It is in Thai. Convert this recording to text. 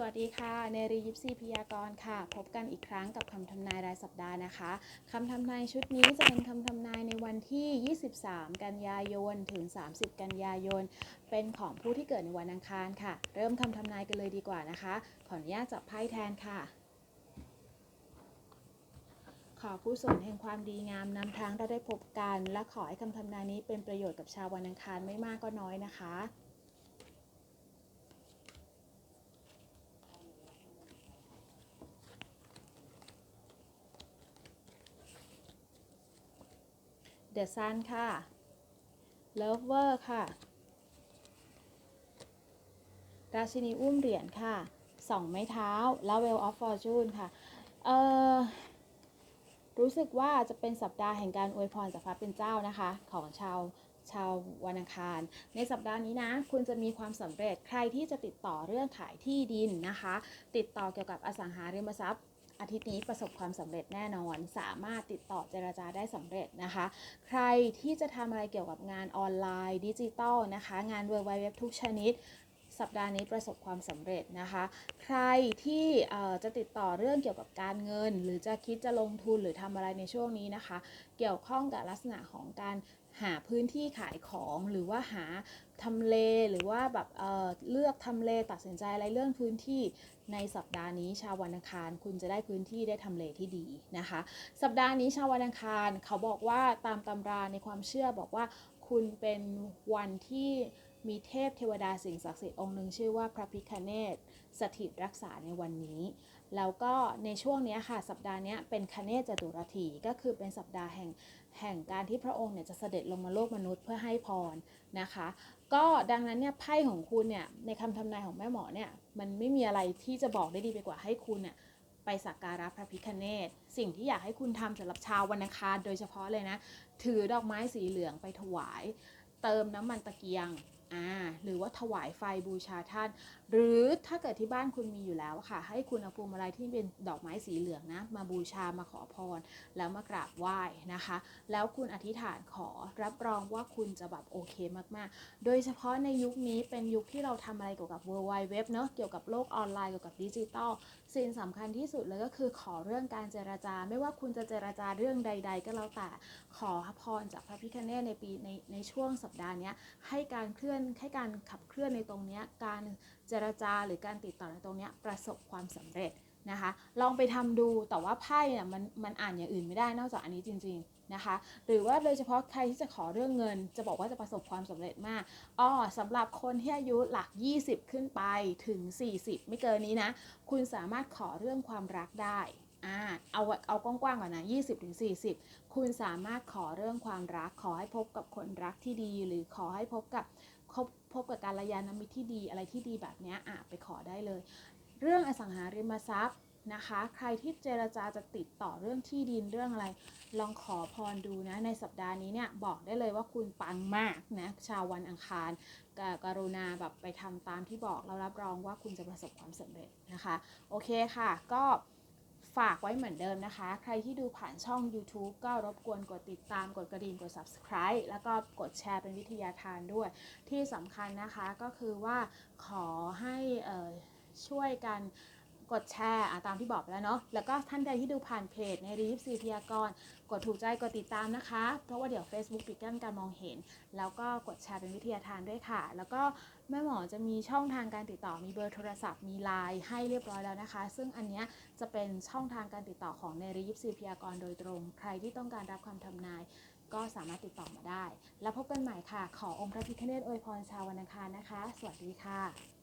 สวัสดีค่ะเนรียิปซีพยากรณ์ค่ะ พบกันอีกครั้งกับคำทำนายรายสัปดาห์นะคะคำทำนายชุดนี้จะเป็นคำทำนายในวันที่ 23 กันยายนถึง 30 กันยายน เป็นของผู้ที่เกิดในวันอังคารค่ะ เริ่มคำทำนายกันเลยดีกว่านะคะ ขออนุญาตจับไพ่แทนค่ะ ขอผู้สนแห่งความดีงามนำทางเราได้พบกัน และขอให้คำทำนายนี้เป็นประโยชน์กับชาววันอังคารไม่มากก็น้อยนะคะ The Sun ค่ะ Lover ค่ะ ราชินีอุ้มเหรียญค่ะสองไม้เท้า แล้ว Well of Fortune ค่ะ เอ่อ รู้สึกว่าจะเป็นสัปดาห์แห่งการอวยพรจากพระเป็นเจ้านะคะ ของชาวชาววันอังคาร ในสัปดาห์นี้นะ คุณจะมีความสำเร็จใครที่จะติดต่อเรื่องขายที่ดินนะคะ ติดต่อเกี่ยวกับอสังหาริมทรัพย์ อาทิตย์นี้ประสบความสำเร็จแน่นอนสามารถติดต่อเจรจาได้สำเร็จนะคะ ใครที่จะทำอะไรเกี่ยวกับงานออนไลน์ดิจิตอลนะคะ งานเว็บไว็บทุกชนิดสัปดาห์นี้ประสบความสำเร็จนะคะ ใครที่จะติดต่อเรื่องเกี่ยวกับการเงิน หรือจะคิดจะลงทุนหรือทำอะไรในช่วงนี้นะคะ เกี่ยวข้องกับลักษณะของการ หาพื้นที่ขายของหรือว่าหาทำเลหรือว่าแบบเเลือกทำเลตัดสินใจอะไรเรื่องพื้นที่ในสัปดาห์นี้ชาววันอังคาร คุณจะได้พื้นที่ได้ทำเลที่ดีนะคะ สัปดาห์นี้ชาววันอังคาร เขาบอกว่าตามตำราในความเชื่อบอกว่าคุณเป็นวันที่ มีเทพเทวดาสิ่งศักดิ์สิทธิ์องค์หนึ่งชื่อว่าพระพิคเนตสถิตรักษาในวันนี้ แล้วก็ในช่วงนี้ค่ะสัปดาห์นี้เป็นคเนศจตุรถีก็คือเป็นสัปดาห์แห่งแห่งการที่พระองค์เนี่ยจะเสด็จลงมาโลกมนุษย์เพื่อให้พรนะคะ ก็ดังนั้นเนี่ยไพ่ของคุณเนี่ยในคำทำนายของแม่หมอเนี่ยมันไม่มีอะไรที่จะบอกได้ดีไปกว่าให้คุณเนี่ยไปสักการะพระพิคเนตสิ่งที่อยากให้คุณทำสำหรับชาววันอังคารโดยเฉพาะเลยนะ ถือดอกไม้สีเหลืองไปถวาย เติมน้ำมันตะเกียง อ่าหรือว่าถวายไฟบูชาท่าน หรือถ้าเกิดที่บ้านคุณมีอยู่แล้วค่ะ ให้คุณเอาพวงมาลัยที่เป็นดอกไม้สีเหลืองนะมาบูชามาขอพร แล้วมากราบไหว้นะคะ แล้วคุณอธิษฐานขอรับรองว่าคุณจะแบบโอเคมากๆ โดยเฉพาะในยุคนี้เป็นยุคที่เราทำอะไรเกี่ยวกับ World Wide Web เนาะเกี่ยวกับโลกออนไลน์เกี่ยวกับดิจิตอลสิ่งสำคัญที่สุดเลยก็คือขอเรื่องการเจรจา ไม่ว่าคุณจะเจรจาเรื่องใด ๆ ก็แล้วแต่ขอพรจากพระพิฆเนศในปีในในช่วงสัปดาห์นี้ให้การเคลื่อนให้การขับเคลื่อนในตรงนี้การเจรจาหรือการติดต่อในตรงนี้ประสบความสำเร็จ นะคะ ลองไปทำดูแต่ว่าไพ่เนี่ยมันมันอ่านอย่างอื่นไม่ได้นอกจากอันนี้จริง ๆนะคะ หรือว่าโดยเฉพาะใครที่จะขอเรื่องเงิน จะบอกว่าจะประสบความสำเร็จมากอ้อสำหรับคนที่อายุหลัก 20 ขึ้นไปถึง 40 ไม่เกินนี้นะ คุณสามารถขอเรื่องความรักได้อ่าเอาเอากว้างๆก่อนนะ 20ถึง40 คุณสามารถขอเรื่องความรัก ขอให้พบกับคนรักที่ดี หรือขอให้พบกับพบพบกับการระยานมิตรที่ดีอะไรที่ดีแบบนี้อะไปขอได้เลย เรื่องอสังหาริมทรัพย์นะคะ ใครที่เจรจาจะติดต่อเรื่องที่ดินเรื่องอะไร ลองขอพรดูนะ ในสัปดาห์นี้เนี่ยบอกได้เลยว่าคุณปังมากนะชาววันอังคารกกรุณาแบบไปทำตามที่บอกแล้วรับรองว่าคุณจะประสบความสำเร็จนะคะ โอเคค่ะ ก็ฝากไว้เหมือนเดิมนะคะ ใครที่ดูผ่านช่อง YouTube ก็รบกวนกดติดตามกดกระดิ่งกด subscribe แล้วก็กดแชร์เป็นวิทยาทานด้วย ที่สำคัญนะคะก็คือว่าขอให้ ช่วยกันกดแชร์ตามที่บอกไปแล้วเนาะ แล้วก็ท่านใดที่ดูผ่านเพจในรีฟซีพยากรกดถูกใจ กดติดตามนะคะ เพราะว่าเดี๋ยว Facebook ปิดกั้นการมองเห็น แล้วก็กดแชร์เป็นวิทยาทานด้วยค่ะ แล้วก็แม่หมอจะมีช่องทางการติดต่อ มีเบอร์โทรศัพท์ มีไลน์ให้เรียบร้อยแล้วนะคะ ซึ่งอันเนี้ยจะเป็นช่องทางการติดต่อของในรีฟซีพยากรโดยตรง ใครที่ต้องการรับคำทำนายก็สามารถติดต่อมาได้ แล้วพบกันใหม่ค่ะ ขอองค์พระพิฆเนศอวยพรชาววันอังคารนะคะ สวัสดีค่ะ